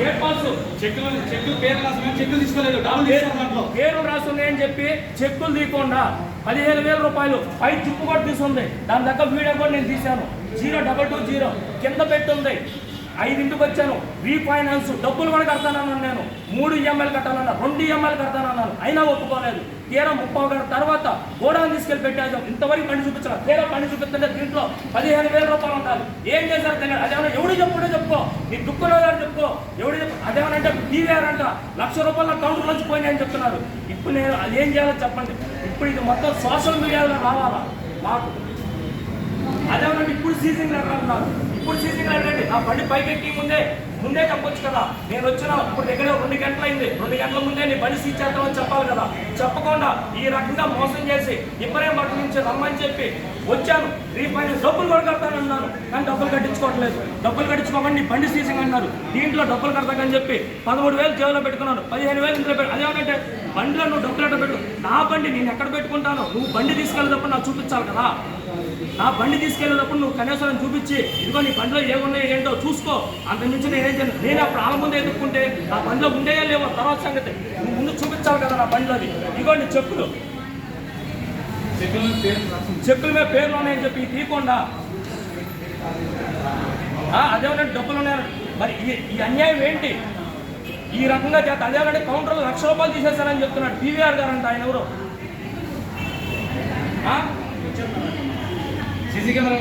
Gate pass చెక్కులు చెక్కులు పేరు రాసిన చెక్కులు తీసుకోలేదు. డబ్బులు తీసుకోవాలి దాంట్లో. పేరు రాస్తున్నాయని చెప్పి చెక్కులు తీయకుండా పదిహేను వేల రూపాయలు పై జిప్పు కూడా తీసుంది దాని దగ్గర వీడియో కూడా నేను తీశాను. Zero double two zero. కింద పెట్టుంది. ఐదింటికి వచ్చాను. రీఫైనాన్స్ డబ్బులు కూడా కడతానన్నాను నేను. మూడు ఈఎంఐలు కట్టాలన్నా రెండు ఈఎంఐలు కడతానన్నాను. అయినా ఒప్పుకోలేదు. తీరా ముప్పై గంటల తర్వాత గోడౌన్ తీసుకెళ్ళి పెట్టాను. ఇంతవరకు పని చూపించాను తీరా పని చూపిస్తుంటే దీంట్లో పదిహేను వేల రూపాయలు ఉండాలి. ఏం చేశారు తెలియదు. అదేమన్నా ఎవడు చెప్పుడో చెప్పుకో. నీ దుఃఖంలో చెప్పుకో. ఎవడు చెప్పు అదేమనంటే టీవీఆర్ అంట లక్ష రూపాయల కౌంటర్ నుంచి పోయినాయని చెప్తున్నారు. ఇప్పుడు నేను అది ఏం చేయాలో చెప్పండి. ఇప్పుడు ఇది మొత్తం సోషల్ మీడియాలో రావాలా? మాకు. అదేమన్నా ఇప్పుడు సీజన్ అంటున్నారు ఇప్పుడు సీజన్ అడగండి నా బండి పైకెక్కి ముందే ముందే చెప్పొచ్చు కదా. నేను వచ్చిన ఇప్పుడు దగ్గర రెండు గంటలు అయింది రెండు గంటల ముందే నీ బండి సీజ్ చేస్తామని చెప్పాలి కదా. చెప్పకుండా ఈ రకంగా మోసం చేసి ఇప్పుడే పట్ల నుంచి రమ్మని చెప్పి వచ్చాను. రీఫైనాన్స్ డబ్బులు కూడా కడతానన్నాను కానీ డబ్బులు కట్టించుకోవట్లేదు. డబ్బులు కట్టించుకోమని నీ బండి సీజింగ్ అన్నారు. దీంట్లో డబ్బులు కడతాకని చెప్పి పదమూడు వేలు జేబులో పెట్టుకున్నాను. పదిహేను వేలు ఇంట్లో పెట్టు. అదేమంటే బండిలో నువ్వు డబ్బులు ఎక్కడ పెట్టు? నా బండి నేను ఎక్కడ పెట్టుకుంటాను నువ్వు బండి తీసుకెళ్ళేటప్పుడు నాకు చూపించాలి కదా. నా బండి తీసుకెళ్ళేటప్పుడు నువ్వు కనీసం చూపించి ఇదిగో నీ బండిలో ఏమున్నాయి ఏంటో చూసుకో. అంత నేనేం చేయను. నేను అప్పుడు ఆమె ముందే ఎదుర్కొంటే నా బండిలో ఉండేయా లేవో? తర్వాత సంగతి. నువ్వు ముందు చూపించాలి కదా నా అది. ఇదిగో నీ చెప్పులు చెక్కుల మీద పేర్లు ఉన్నాయని చెప్పి తీయకుండా. ఆ, అదేమంటే డబ్బులు ఉన్నాయని మరి ఈ అన్యాయం ఏంటి? ఈ రకంగా చేత అదేమంటే కౌంటర్లో లక్ష రూపాయలు తీసేస్తారని చెప్తున్నాడు పీవీఆర్ గారు అంట ఆయన ఎవరు? CC camera